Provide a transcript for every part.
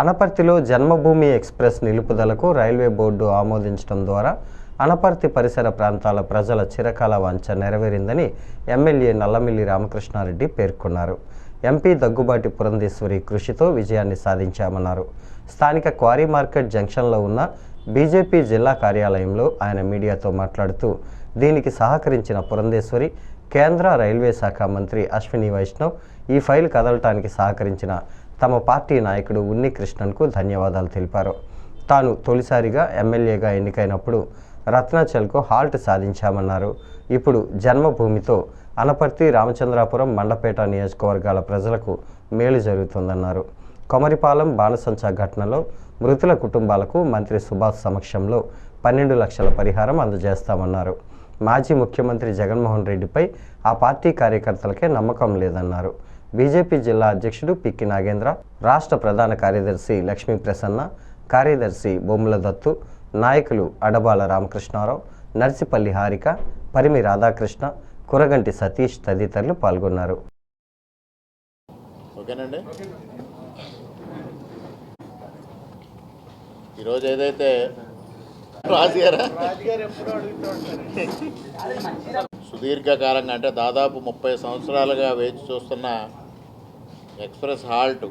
అనపర్తిలో Janmabhoomi express నిలుపుదలకు railway board ఆమోదించడం ద్వారా అనపర్తి పరిసర ప్రాంతాల ప్రజల చిరకాల వాంఛ నెరవేరిందని ఎమ్మెల్యే నల్లమిల్లి రామకృష్ణారెడ్డి పేర్కొన్నారు. ఎంపీ దగ్గుబాటి పురంధేశ్వరి కృషితో విజయాన్ని సాధించామన్నారు. స్థానిక క్వారీ మార్కెట్ జంక్షన్లో ఉన్న బీజేపీ జిల్లా కార్యాలయంలో ఆయన మీడియాతో మాట్లాడుతూ దీనికి సహకరించిన పురంధేశ్వరి కేంద్ర రైల్వే శాఖ మంత్రి అశ్విని వైష్ణవ్ ఈ ఫైల్ కదలటానికి సహకరించిన తమ పార్టీ నాయకుడు ఉన్ని కృష్ణన్కు ధన్యవాదాలు తెలిపారు. తాను తొలిసారిగా ఎమ్మెల్యేగా ఎన్నికైనప్పుడు రత్నాచల్కు హాల్ట్ సాధించామన్నారు. ఇప్పుడు జన్మభూమితో అనపర్తి రామచంద్రాపురం మండపేట నియోజకవర్గాల ప్రజలకు మేలు జరుగుతుందన్నారు. కొమరిపాలెం బాణసంచా ఘటనలో మృతుల కుటుంబాలకు మంత్రి సుభాష్ సమక్షంలో పన్నెండు లక్షల పరిహారం అందజేస్తామన్నారు. మాజీ ముఖ్యమంత్రి జగన్మోహన్ రెడ్డిపై ఆ పార్టీ కార్యకర్తలకే నమ్మకం లేదన్నారు. బీజేపీ జిల్లా అధ్యక్షుడు పిక్కి నాగేంద్ర రాష్ట్ర ప్రధాన కార్యదర్శి లక్ష్మీ ప్రసన్న కార్యదర్శి బొమ్మల దత్తు నాయకులు అడబాల రామకృష్ణారావు నర్సిపల్లి హారిక పరిమి రాధాకృష్ణ కురగంటి సతీష్ తదితరులు పాల్గొన్నారు. ఓకేనండి. ఈరోజు ఏదైతే సుదీర్ఘకాలంగా అంటే దాదాపు ముప్పై సంవత్సరాలుగా వేచి చూస్తున్న ఎక్స్ప్రెస్ హాల్ట్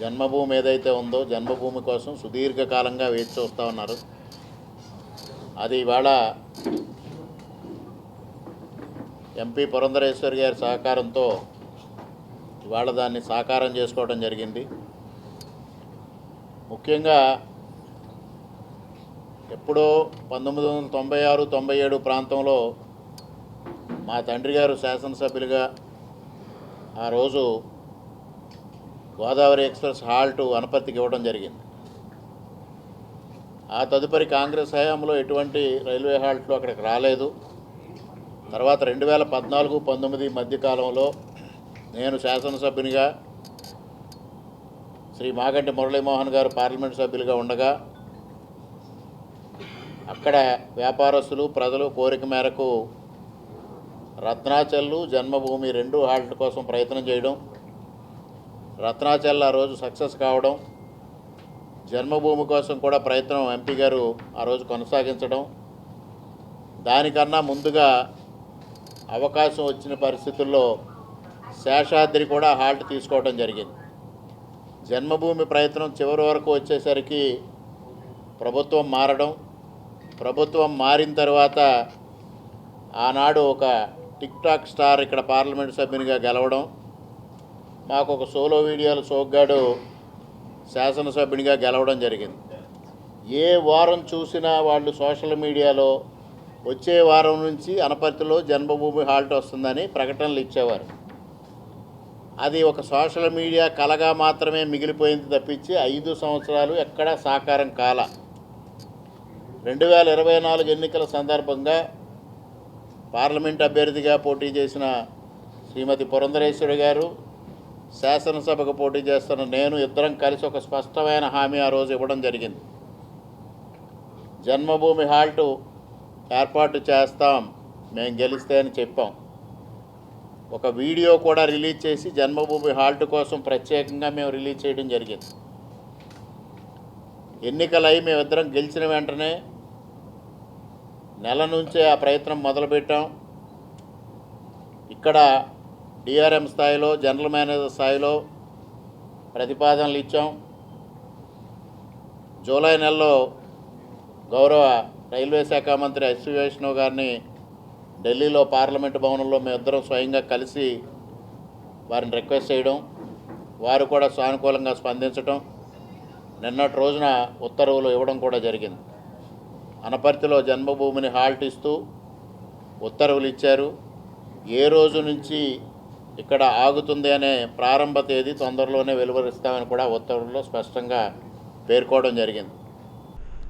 జన్మభూమి ఏదైతే ఉందో జన్మభూమి కోసం సుదీర్ఘకాలంగా వేచి చూస్తూ ఉన్నారు. అది ఇవాళ ఎంపీ పురంధరేశ్వరి గారి సహకారంతో ఇవాళ దాన్ని సాకారం చేసుకోవడం జరిగింది. ముఖ్యంగా ఎప్పుడో పంతొమ్మిది వందల తొంభై ఆరు తొంభై ఏడు ప్రాంతంలో మా తండ్రి గారు శాసనసభ్యులుగా ఆ రోజు గోదావరి ఎక్స్ప్రెస్ హాల్ట్ అనపర్తికి ఇవ్వడం జరిగింది. ఆ తదుపరి కాంగ్రెస్ హయాంలో ఎటువంటి రైల్వే హాల్ట్లు అక్కడికి రాలేదు. తర్వాత రెండు వేల పద్నాలుగు పంతొమ్మిది మధ్యకాలంలో నేను శాసనసభ్యునిగా శ్రీ మాగంటి మురళీమోహన్ గారు పార్లమెంట్ సభ్యులుగా ఉండగా అక్కడ వ్యాపారస్తులు ప్రజలు కోరిక మేరకు రత్నాచల్లు జన్మభూమి రెండు హాల్ట్ కోసం ప్రయత్నం చేయడం రత్నాచల్ ఆ రోజు సక్సెస్ కావడం జన్మభూమి కోసం కూడా ప్రయత్నం ఎంపీ గారు ఆ రోజు కొనసాగించడం దానికన్నా ముందుగా అవకాశం వచ్చిన పరిస్థితుల్లో శేషాద్రి కూడా హాల్ట్ తీసుకోవడం జరిగింది. జన్మభూమి ప్రయత్నం చివరి వరకు వచ్చేసరికి ప్రభుత్వం మారడం ప్రభుత్వం మారిన తర్వాత ఆనాడు ఒక టిక్ టాక్ స్టార్ ఇక్కడ పార్లమెంట్ సభ్యునిగా గెలవడం మాకు ఒక సోలో వీడియోలు సోగ్గాడు శాసనసభ్యునిగా గెలవడం జరిగింది. ఏ వారం చూసినా వాళ్ళు సోషల్ మీడియాలో వచ్చే వారం నుంచి అనపర్తిలో జన్మభూమి హాల్ట్ వస్తుందని ప్రకటనలు ఇచ్చేవారు. అది ఒక సోషల్ మీడియా కలగా మాత్రమే మిగిలిపోయింది తప్పించి ఐదు సంవత్సరాలు ఎక్కడా సాకారం కాల. రెండు వేల ఇరవై నాలుగు ఎన్నికల సందర్భంగా పార్లమెంట్ అభ్యర్థిగా పోటీ చేసిన శ్రీమతి పురంధరేశ్వరి గారు శాసనసభకు పోటీ చేస్తున్న నేను ఇద్దరం కలిసి ఒక స్పష్టమైన హామీ ఆ రోజు ఇవ్వడం జరిగింది. జన్మభూమి హాల్టు ఏర్పాటు చేస్తాం మేము గెలిస్తే అని చెప్పాం. ఒక వీడియో కూడా రిలీజ్ చేసి జన్మభూమి హాల్ట్ కోసం ప్రత్యేకంగా మేము రిలీజ్ చేయడం జరిగింది. ఎన్నికలై మేమిద్దరం గెలిచిన వెంటనే నెల నుంచే ఆ ప్రయత్నం మొదలుపెట్టాం. ఇక్కడ డిఆర్ఎం స్థాయిలో జనరల్ మేనేజర్ స్థాయిలో ప్రతిపాదనలు ఇచ్చాం. జూలై నెలలో గౌరవ రైల్వే శాఖ మంత్రి ఎస్వి వైష్ణవ్ గారిని ఢిల్లీలో పార్లమెంటు భవనంలో మేమిద్దరం స్వయంగా కలిసి వారిని రిక్వెస్ట్ చేయడం వారు కూడా సానుకూలంగా స్పందించడం నిన్నటి రోజున ఉత్తర్వులు ఇవ్వడం కూడా జరిగింది. అనపర్తిలో జన్మభూమిని హాల్ట్ ఇస్తూ ఉత్తర్వులు ఇచ్చారు. ఏ రోజు నుంచి ఇక్కడ ఆగుతుంది అనే ప్రారంభ తేదీ తొందరలోనే వెలువరిస్తామని కూడా ఉత్తర్వుల్లో స్పష్టంగా పేర్కోవడం జరిగింది.